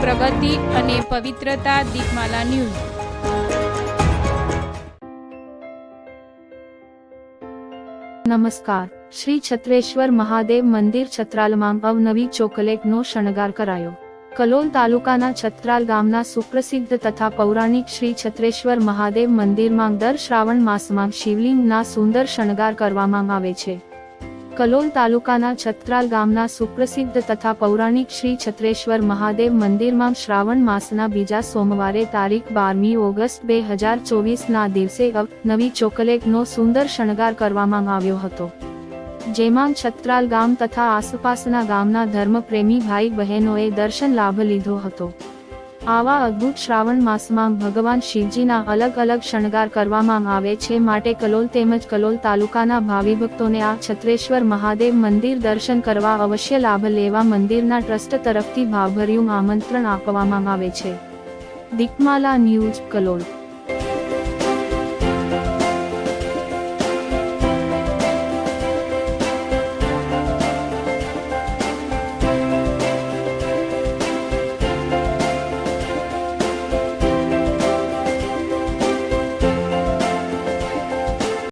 પ્રગતિ અને પવિત્રતા દીપમાલા ન્યૂઝ. નમસ્કાર. શ્રી છત્રેશ્વર મહાદેવ મંદિર છત્રાલમાં અવનવી ચોકલેટનો શણગાર કરાયો. કલોલ તાલુકાના છત્રાલ ગામના સુપ્રસિદ્ધ તથા પૌરાણિક શ્રી છત્રેશ્વર મહાદેવ મંદિરમાં દર શ્રાવણ માસમાં શિવલિંગના સુંદર શણગાર કરવામાં આવે છે. કલોલ તાલુકાના છત્રાલ ગામના સુપ્રસિદ્ધ તથા પૌરાણિક શ્રી છત્રેશ્વર મહાદેવ મંદિરમાં શ્રાવણ માસના બીજા સોમવારે તારીખ બારમી ઓગસ્ટ બે હજાર ચોવીસના દિવસે નવી ચોકલેટનો સુંદર શણગાર કરવામાં આવ્યો હતો. જેમાં છત્રાલ ગામ તથા આસપાસના ગામના ધર્મપ્રેમી ભાઈ બહેનોએ દર્શન લાભ લીધો હતો. આવા અદ્ભુત શ્રાવણ માસમાં ભગવાન શિવજીના અલગ અલગ શણગાર કરવામાં આવે છે માટે કલોલ તેમજ કલોલ તાલુકાના ભાવિ ભક્તોને આ છત્રેશ્વર મહાદેવ મંદિર દર્શન કરવા અવશ્ય લાભ લેવા મંદિરના ટ્રસ્ટ તરફથી ભાવભર્યું આમંત્રણ આપવામાં આવે છે. દીપમાલા ન્યૂઝ કલોલ